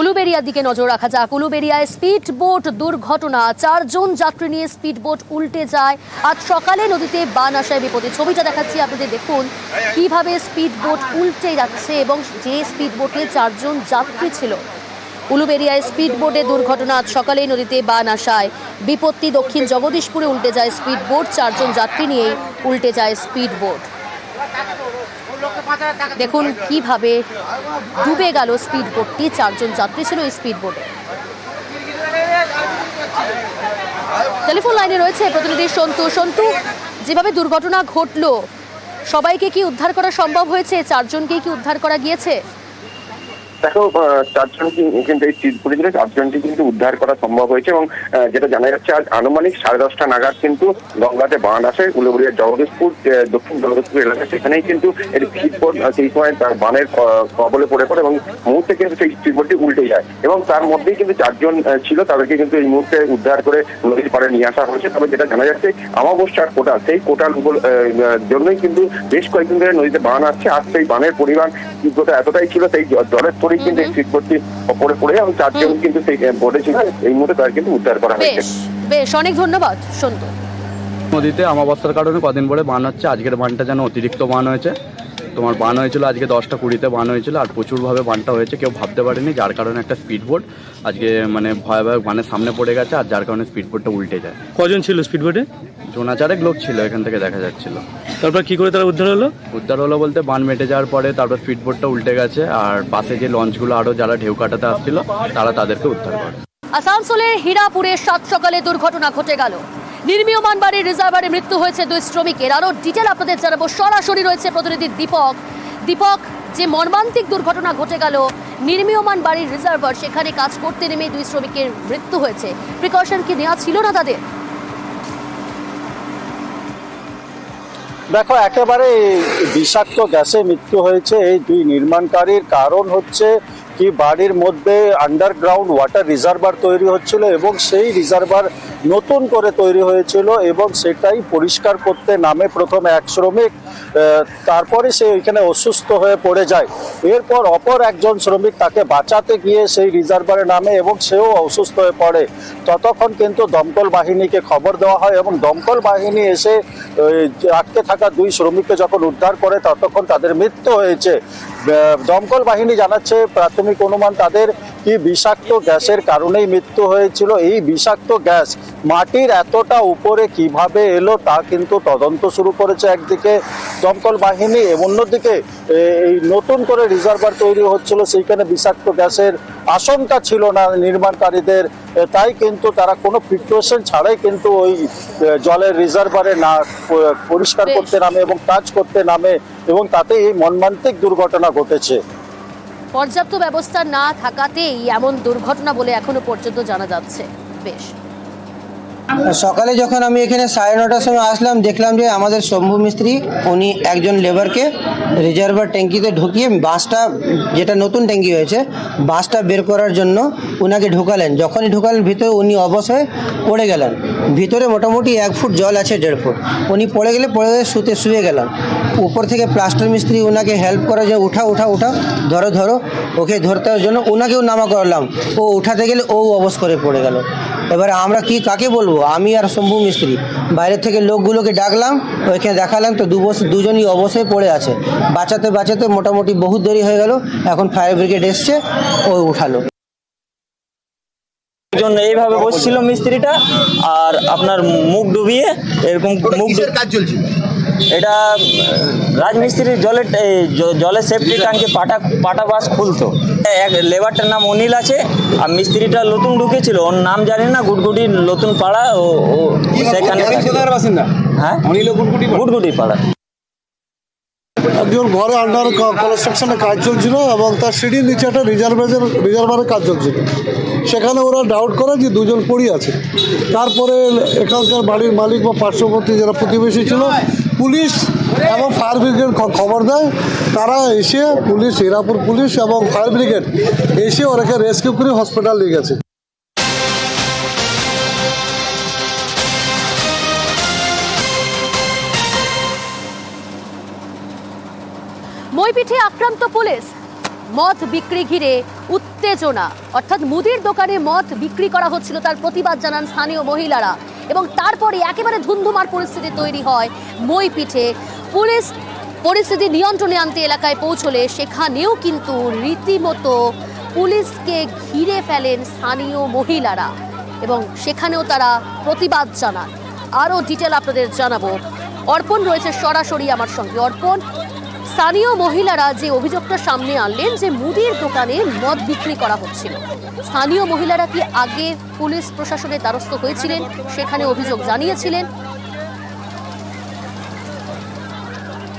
উলুবেরিয়ার দিকে নজর রাখা যাক। উলুবেরিয়ায় স্পিড বোট দুর্ঘটনা। চারজন যাত্রী নিয়ে স্পিড বোট উল্টে যায়। আজ সকালে নদীতে বান আসায় বিপদে। ছবিটা দেখাচ্ছি, আপনাদের দেখুন কীভাবে স্পিড বোট উল্টে যাচ্ছে এবং যে স্পিড বোটে চারজন যাত্রী ছিল। উলুবেরিয়ায় স্পিড বোটে দুর্ঘটনা। আজ সকালে নদীতে বান আসায় বিপত্তি। দক্ষিণ জগদীশপুরে উল্টে যায় স্পিড বোট চারজন যাত্রী নিয়েই উল্টে যায় স্পিড বোট দেখুন কীভাবে ডুবে গেল স্পিড বোটটি চারজন যাত্রী ছিল এই স্পিড বোটে টেলিফোন লাইনে রয়েছে প্রতিনিধি সন্তু। সন্তু, যেভাবে দুর্ঘটনা ঘটলো, সবাইকে কি উদ্ধার করা সম্ভব হয়েছে? চারজনকে কি উদ্ধার করা গিয়েছে? দেখো চারজন কিন্তু এই চিৎপুরে ছিল চারজনকে কিন্তু উদ্ধার করা সম্ভব হয়েছে এবং যেটা জানা যাচ্ছে আজ আনুমানিক সাড়ে দশটা নাগাদ কিন্তু গঙ্গাতে বাঁধ আসে উলুবুড়িয়া জগদীশপুর দক্ষিণ জগদীশপুর এলাকা সেখানেই কিন্তু এর স্পিডবোট সেই সময় তার বানের কবলে পড়ে পড়ে এবং মুহূর্তে কিন্তু সেই স্পিডবোটটি উল্টে যায় এবং তার মধ্যেই কিন্তু চারজন ছিল তাদেরকে কিন্তু এই মুহূর্তে উদ্ধার করে নদীর পাড়ে নিয়ে আসা হয়েছে। তবে যেটা জানা যাচ্ছে আমাবস্যার কোটাল সেই আহ, জন্যই কিন্তু বেশ কয়েকদিন ধরে নদীতে বান আসছে। আর সেই বানের পরিমাণ তীব্রতা এতটাই ছিল সেই জলের পরেই কিন্তু এই স্পিডবোটটি পড়ে পড়ে এবং চারজন কিন্তু সেই বোটে ছিল এই মুহূর্তে তার কিন্তু উদ্ধার করা হয়েছে। বেশ বেশ অনেক ধন্যবাদ। সন্তু নদীতে আমাবস্যার কারণে কদিন পরে বান হচ্ছে। আজকের বানটা যেন অতিরিক্ত বান হয়েছে। তোমার বান হয়েছিল আজকে দশটা কুড়িতে বান হয়েছিল আর প্রচুরভাবে বানটা হয়েছে। কেউ ভাবতে পারেনি যার কারণে একটা স্পিড বোট আজকে মানে ভয়াবহ বানের সামনে পড়ে গেছে আর যার কারণে স্পিড বোটটা উল্টে যায়। কজন ছিল স্পিডবোটে জোনাচারেক লোক ছিল এখান থেকে দেখা যাচ্ছিল। তারপর কি করে তারা উদ্ধার হলো? উদ্ধার হলো বলতে বান মেটে যাওয়ার পরে তারপর স্পিডবোটটা উল্টে গেছে আর পাশে যে লঞ্চগুলো আরও যারা ঢেউ কাটাতে আসছিল তারা তাদেরকে উদ্ধার করে। আসানসোলের হীরাপুরে সাত সকালে দুর্ঘটনা ঘটে গেল। নির্মীয়মান বাড়ির রিজার্ভারে মৃত্যু হয়েছে দুই শ্রমিকের। আরও ডিটেল আপনাদের জানাব। সরাসরি রয়েছে প্রতিনিধি দীপক। দীপক যে মর্মান্তিক দুর্ঘটনা ঘটে গেল নির্মীয়মান বাড়ির রিজার্ভার সেখানে কাজ করতে নেমে দুই শ্রমিকের মৃত্যু হয়েছে। প্রিকশন কি নেওয়া ছিল না তাদের? দেখো একেবারে বিষাক্ত গ্যাসে মৃত্যু হয়েছে এই দুই নির্মাণকারীর। কারণ হচ্ছে কি বাড়ির মধ্যে আন্ডারগ্রাউন্ড ওয়াটার রিজার্ভার তৈরি হচ্ছিল এবং সেই রিজার্ভার নতুন করে তৈরি হয়েছিল এবং সেটাই পরিষ্কার করতে নামে প্রথম এক শ্রমিক তারপরে সে ওইখানে অসুস্থ হয়ে পড়ে যায়। এরপর অপর একজন শ্রমিক তাকে বাঁচাতে গিয়ে সেই রিজার্ভারে নামে এবং সেও অসুস্থ হয়ে পড়ে। ততক্ষণ কিন্তু দমকল বাহিনীকে খবর দেওয়া হয় এবং দমকল বাহিনী এসে আটকে থাকা দুই শ্রমিককে যখন উদ্ধার করে, ততক্ষণ তাদের মৃত্যু হয়েছে। দমকল বাহিনী জানাচ্ছে প্রাথমিক অনুমান তাদের কি বিষাক্ত গ্যাসের কারণেই মৃত্যু হয়েছিল? এই বিষাক্ত গ্যাস মাটির এতটা উপরে কীভাবে এলো তা কিন্তু তদন্ত শুরু করেছে একদিকে দমকল বাহিনী এবং অন্যদিকে এই নতুন করে রিজার্ভার তৈরি হচ্ছিল। সেইখানে বিষাক্ত গ্যাসের আশঙ্কা ছিল না নির্মাণকারীদের। তাই কিন্তু তারা কোনো প্রিপারেশন ছাড়াই কিন্তু ওই জলের রিজার্ভারে না পরিষ্কার করতে নামে এবং কাজ করতে নামে এবং তাতে এই মর্মান্তিক দুর্ঘটনা ঘটেছে। পর্যাপ্ত ব্যবস্থা না থাকাতেই এমন দুর্ঘটনা বলে এখনও পর্যন্ত জানা যাচ্ছে। বেশ। সকালে যখন আমি এখানে সাড়ে নটার সময় আসলাম, দেখলাম যে আমাদের শম্ভু মিস্ত্রি, উনি একজন লেবারকে রিজার্ভার ট্যাঙ্কিতে ঢুকিয়ে বাঁশটা যেটা নতুন ট্যাঙ্কি হয়েছে বাঁশটা বের করার জন্য উনাকে ঢুকালেন। যখনই ঢুকালেন, ভিতরে উনি অবশ্যই পড়ে গেলেন। ভিতরে মোটামুটি এক ফুট জল আছে দেড় ফুট। উনি পড়ে গেলে পড়ে গেলে শুতে শুয়ে গেলাম। উপর থেকে প্লাস্টার মিস্ত্রি ওনাকে হেল্প করার জন্য উঠা উঠা উঠা, ধরো ধরো, ওকে ধরতে জন্য ওনাকেও নামা করলাম। ও উঠাতে গেলে ও অবস করে পড়ে গেল। এবারে আমরা কি, কাকে বলব? আমি আর শম্ভু মিস্ত্রি। বাইরে থেকে লোকগুলোকে ডাকলাম, ওইখানে দেখালাম, তো দু বছর দুজনই অবশ্যই পড়ে আছে। বাঁচাতে বাঁচাতে মোটামুটি বহুত দেরি হয়ে গেল, এখন ফায়ার ব্রিগেড এসছে, ও উঠালো। একজন এইভাবে বসছিল মিস্ত্রিটা আর আপনার মুখ ডুবিয়ে এরকম মুখ কাজ চলছিল এটা রাজমিস্ত্রির জলের এই জলের সেফটি ট্যাঙ্কে পাটা পাটা বাস খুলতো। এক লেবারটার নাম অনিল আছে আর মিস্ত্রিটা নতুন ঢুকেছিল ওর নাম জানি না গুটগুটি নতুন পাড়া ও ও সেখানে হ্যাঁ? অনিল গুটগুটি গুটগুটি পাড়া। একজন ঘরে আন্ডার কনস্ট্রাকশনে কাজ চলছিল এবং তার সিঁড়ির নিচে একটা রিজার্ভের রিজার্ভারের কাজ চলছিল। সেখানে ওরা ডাউট করে যে দুজন পড়ি আছে। তারপরে এখানকার বাড়ির মালিক বা পার্শ্ববর্তী যারা প্রতিবেশী ছিল, পুলিশ এবং ফায়ার ব্রিগেড খবর দেয়। তারা এসে পুলিশ, হিরাপুর পুলিশ এবং ফায়ার ব্রিগেড এসে ওরাকে রেস্কিউ করে হসপিটাল নিয়ে গেছে। মইপিঠে আক্রান্ত পুলিশ। মদ বিক্রি ঘিরে উত্তেজনা। অর্থাৎ মুদির দোকানে মদ বিক্রি করা হচ্ছিল তার প্রতিবাদ জানান স্থানীয় মহিলারা। এবং তারপরে একেবারে ধুন্ধুমার পরিস্থিতি তৈরি হয়। মই পিঠে পুলিশ পরিস্থিতি নিয়ন্ত্রণে আনতে এলাকায় পৌঁছলে সেখানেও কিন্তু রীতিমতো পুলিশকে ঘিরে ফেলেন স্থানীয় মহিলারা। এবং সেখানেও তারা প্রতিবাদ জানান। আরও ডিটেল আপনাদের জানাব। অর্পণ রয়েছে সরাসরি আমার সঙ্গে। অর্পণ স্থানীয় মহিলারা যে অভিযোগটা সামনে আনলেন যে মুদির দোকানে মদ বিক্রি করা হচ্ছিল। স্থানীয় মহিলারা কি আগে পুলিশ প্রশাসনের দ্বারস্থ হয়েছিলেন? সেখানে অভিযোগ জানিয়েছিলেন।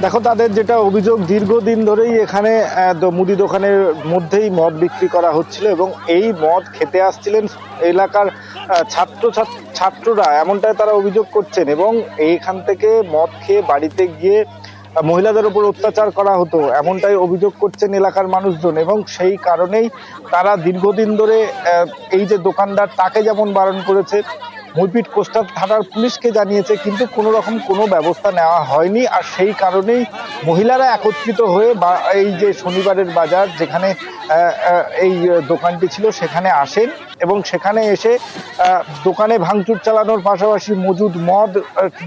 দেখো, তাদের যেটা অভিযোগ, দীর্ঘদিন ধরেই এখানে মুদি দোকানের মধ্যেই মদ বিক্রি করা হচ্ছিল এবং এই মদ খেতে আসছিলেন এলাকার ছাত্র, ছাত্ররা। এমনটাই তারা অভিযোগ করছেন এবং এইখান থেকে মদ খেয়ে বাড়িতে গিয়ে মহিলাদের উপর অত্যাচার করা হতো, এমনটাই অভিযোগ করছেন এলাকার মানুষজন এবং সেই কারণেই তারা দীর্ঘদিন ধরে এই যে দোকানদার তাকে যেমন বারণ করেছে মইপিট কোস্টার থানার পুলিশকে জানিয়েছে, কিন্তু কোনো রকম কোনো ব্যবস্থা নেওয়া হয়নি। আর সেই কারণেই মহিলারা একত্রিত হয়ে বা, এই যে শনিবারের বাজার যেখানে এই দোকানটি ছিল, সেখানে আসেন। এবং সেখানে এসে দোকানে ভাঙচুর চালানোর পাশাপাশি মজুদ মদ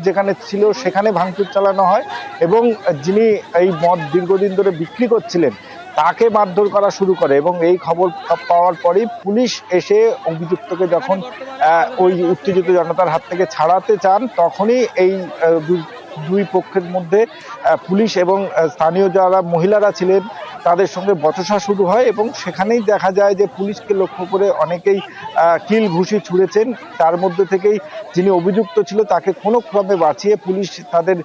যেখানে ছিল সেখানে ভাঙচুর চালানো হয় এবং যিনি এই মদ দীর্ঘদিন ধরে বিক্রি করছিলেন তাকে মারধর করা শুরু করে এবং এই খবর পাওয়ার পরেই পুলিশ এসে অভিযুক্তকে যখন ওই উত্তেজিত জনতার হাত থেকে ছাড়াতে চান তখনই এই দুই- দুই পক্ষের মধ্যে পুলিশ এবং স্থানীয় যারা মহিলারা ছিলেন তাদের সঙ্গে বচসা শুরু হয় এবং সেখানেই দেখা যায় যে পুলিশকে লক্ষ্য করে অনেকেই কিল ঘুষি ছুঁড়েছেন। তার মধ্যে থেকেই যিনি অভিযুক্ত ছিল তাকে কোনো ক্রমে বাঁচিয়ে পুলিশ তাদের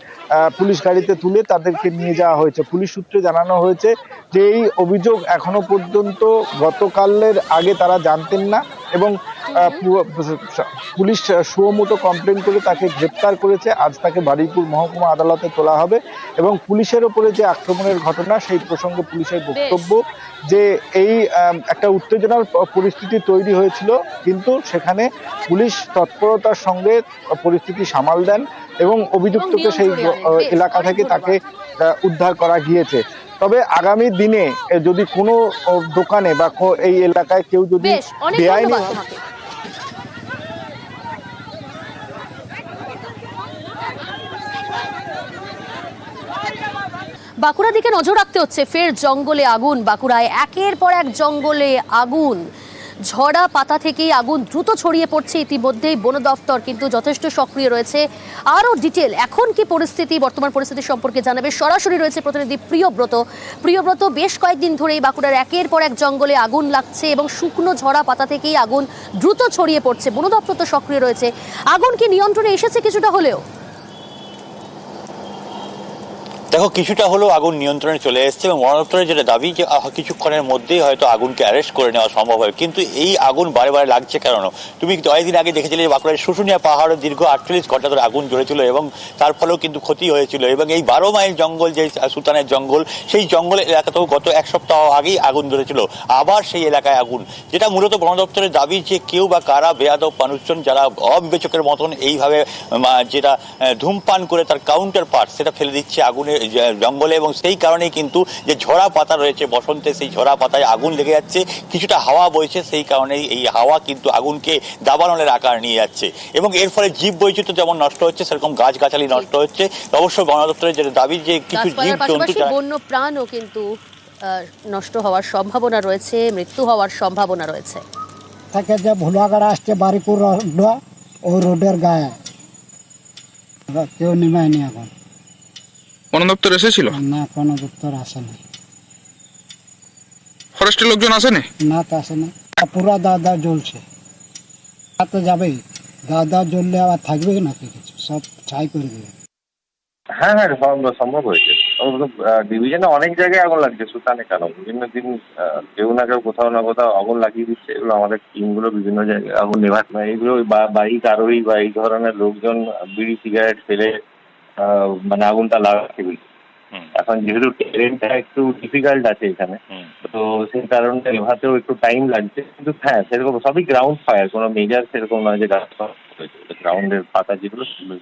পুলিশ গাড়িতে তুলে তাদেরকে নিয়ে যাওয়া হয়েছে। পুলিশ সূত্রে জানানো হয়েছে যে এই অভিযোগ এখনও পর্যন্ত গতকালের আগে তারা জানতেন না এবং পুলিশ সুমতো কমপ্লেন করে তাকে গ্রেপ্তার করেছে। আজ তাকে বারুইপুর মহকুমা আদালতে তোলা হবে এবং পুলিশের ওপরে যে আক্রমণের ঘটনা সেই প্রসঙ্গে পুলিশের বক্তব্য যে এই একটা উত্তেজনার পরিস্থিতি তৈরি হয়েছিল কিন্তু সেখানে পুলিশ তৎপরতার সঙ্গে পরিস্থিতি সামাল দেন এবং অভিযুক্তকে সেই এলাকা থেকে তাকে উদ্ধার করা গিয়েছে। তবে আগামী দিনে যদি কোনো দোকানে বা এই এলাকায় কেউ যদি বেআইনি বাঁকুড়া দিকে নজর রাখতে হচ্ছে, ফের জঙ্গলে আগুন। বাঁকুড়ায় একের পর এক জঙ্গলে আগুন। ঝরা পাতা থেকেই আগুন দ্রুত ছড়িয়ে পড়ছে ইতিমধ্যেই। বন দফতর কিন্তু যথেষ্ট সক্রিয় রয়েছে। আরও ডিটেল, এখন কি পরিস্থিতি, বর্তমান পরিস্থিতি সম্পর্কে জানাবে সরাসরি রয়েছে প্রতিনিধি প্রিয়ব্রত। প্রিয়ব্রত, বেশ কয়েকদিন ধরেই বাঁকুড়ার একের পর এক জঙ্গলে আগুন লাগছে এবং শুকনো ঝরা পাতা থেকেই আগুন দ্রুত ছড়িয়ে পড়ছে। বন দপ্তর তো সক্রিয় রয়েছে। আগুন কি নিয়ন্ত্রণে এসেছে কিছুটা হলেও? দেখো, কিছুটা হলেও আগুন নিয়ন্ত্রণে চলে এসেছে এবং বন দপ্তরের যেটা দাবি, যে কিছুক্ষণের মধ্যেই হয়তো আগুনকে অ্যারেস্ট করে নেওয়া সম্ভব হয়। কিন্তু এই আগুন বারে বারে লাগছে কেন? তুমি কয়েকদিন আগে দেখেছিলে যে বাঁকুড়ার শুশুনিয়া পাহাড়ে দীর্ঘ আটচল্লিশ ঘণ্টা ধরে আগুন জ্বলেছিল এবং তার ফলেও কিন্তু ক্ষতি হয়েছিল। এবং এই বারো মাইল জঙ্গল, যে সুতানের জঙ্গল, সেই জঙ্গল এলাকাতেও গত এক সপ্তাহ আগেই আগুন ধরেছিল। আবার সেই এলাকায় আগুন। যেটা মূলত বন দপ্তরের দাবি যে, কেউ বা কারা বেয়াদব মানুষজন, যারা অবিবেচকের মতন এইভাবে যেটা ধূমপান করে তার কাউন্টার পার্ট সেটা ফেলে দিচ্ছে আগুনে জঙ্গলে এবং সেই কারণেই কিন্তু যে ঝরা পাতা রয়েছে বসন্তে সেই ঝরা পাতায় আগুন লেগে যাচ্ছে কিছুটা হাওয়া বইছে সেই কারণেই এই হাওয়া কিন্তু আগুনকে দাবানলের আকার নিয়ে যাচ্ছে। এবং এর ফলে জীব বৈচিত্র্য যেমন নষ্ট হচ্ছে সেরকম গাছগাছালি নষ্ট হচ্ছে। অবশ্য বন দপ্তরের যেটা দাবি যে কিছু জীব জন্তু বন্য প্রাণও কিন্তু আহ, নষ্ট হওয়ার সম্ভাবনা রয়েছে মৃত্যু হওয়ার সম্ভাবনা রয়েছে। থেকে যে ভুলাগাড়া আসছে বারিপুর রোড ও রোডের গায়ে। কেউ নেমায়নি এখন। বন দপ্তর এসেছিল? না কোনো দপ্তর আসেনি ফরেস্টের লোকজন আসেনি? না তো আসেনি পুরা দাদা জ্বলছে। তা তো যাবেই। দাদা জ্বললে আবার থাকবে নাকি কিছু? সব ছাই করে দেবে। হ্যাঁ হ্যাঁ সম- সম্ভব হয়েছে। ডিভিশনে অনেক জায়গায় আগুন লাগছে সুতানে কেন? বিভিন্ন দিন কেউ না কেউ কোথাও না কোথাও আগুন লাগিয়ে দিচ্ছে। এগুলো আমাদের টিমগুলো বিভিন্ন জায়গায় আগুন নেভাচ্ছে না এগুলো বা- বাইক আরোহী বা এই ধরনের লোকজন বিড়ি সিগারেট ফেলে মানে আগুনটা লাগাচ্ছে বেশি। এখন যেহেতু ট্রেনটা একটু ডিফিকাল্ট আছে এখানে তো সেই কারণে নেভাতেও একটু টাইম লাগছে। কিন্তু হ্যাঁ সেরকম সবই গ্রাউন্ড ফায়ার কোনো মেজার সেরকম নয় যে গ্রাউন্ডের পাতা যেগুলো সেগুলো